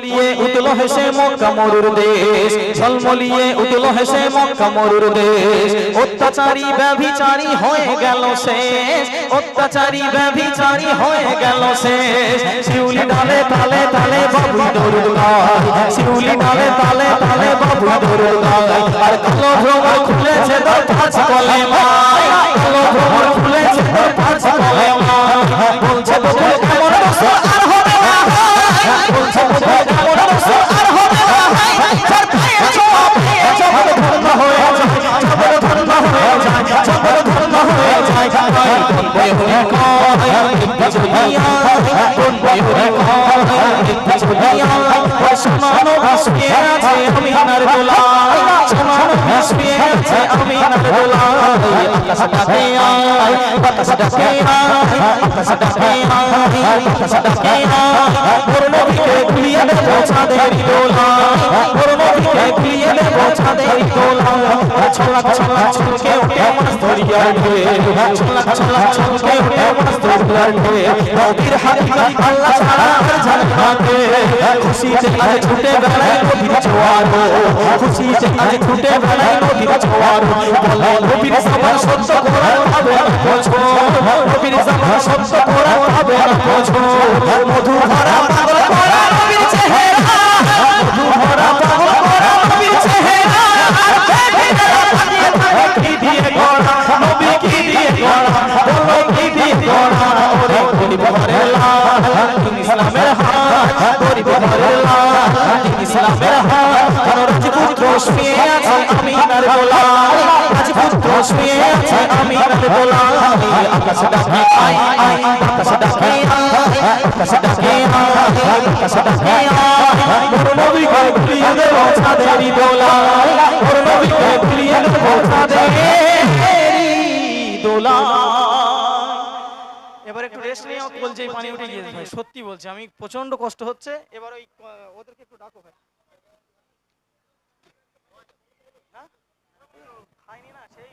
ঝলমলিয়ে উঠল হেসে মক্কা মরুর দেশ, ঝলমলিয়ে উঠল হেসে মক্কা মরুর দেশ। অত্যাচারী ব্যভিচারী হয়ে গেল শেষ, অত্যাচারী ব্যভিচারী হয়ে গেল শেষ। শিউলি ডালে তালে তালে বাবু দরুদ গায়, শিউলি ডালে তালে তালে বাবু দরুদ গায়। আর কালো ভ্রমর খুলেছে তোর পাঁচ কলে মায় কালো ভ্রমর খুলেছে তোর পাঁচ কলে মায় বলছে বলছে কেমন হয়ে যায় জগৎ ধন্য হয়ে যায় হরি হরি একটু জুলিয়া ওই সমানো আছে আমিনার দোলায় সমানো ভাসকে আছে আমিনার দোলায় আকাশ ডাকে আয় বাতাস ডাকে আয় আকাশ ডাকে আয় বাতাস ডাকে আয় মোর নবীকে ভুলিয়ে দেব চাঁদের দোলায় মোর ভুলিয়ে দেব চাঁদের দোলায় ছলাক ওঠে মাছ ধরিয়ার ঢেউ ছলাক ছলাক ছলকে ওঠে মাছ ধরিয়ার ঢেউ নবীর হাকিকত আল্লাহ ছাড়া আর জানে খুশিতে আজ ছুটে বেড়ায় নবীর জোয়ার খুশিতে আজ ছুটে বেড়ায় নবীর জোয়ার বলে নবীর সবার সত্য কোরআন পাবে না বোঝো নবীর সবার সত্য কোরআন পাবে না বোঝো মধু ভরা ইসলামের হাত গরিব ঘরে লাল ইসলামের হাত রাজপুত্র শুয়ে আছে আমিনার গোলাম রাজপুত্র শুয়ে আছে আমিনার গোলাম আকাশ ডাকে আয় আয় আকাশ ডাকে আয় আকাশ ডাকে আয় আকাশ ডাকে আয় মোর নবীকে ভুলিয়ে দেব চাঁদেরই দোলায় এবার একটু রেস্ট নিয়ে বলছে, এই পানি উঠে গিয়েছে। ভাই, সত্যি বলছি, আমি প্রচণ্ড কষ্ট হচ্ছে। এবার ওই ওদেরকে একটু ডাকো ভাই? খাইনি না, সেই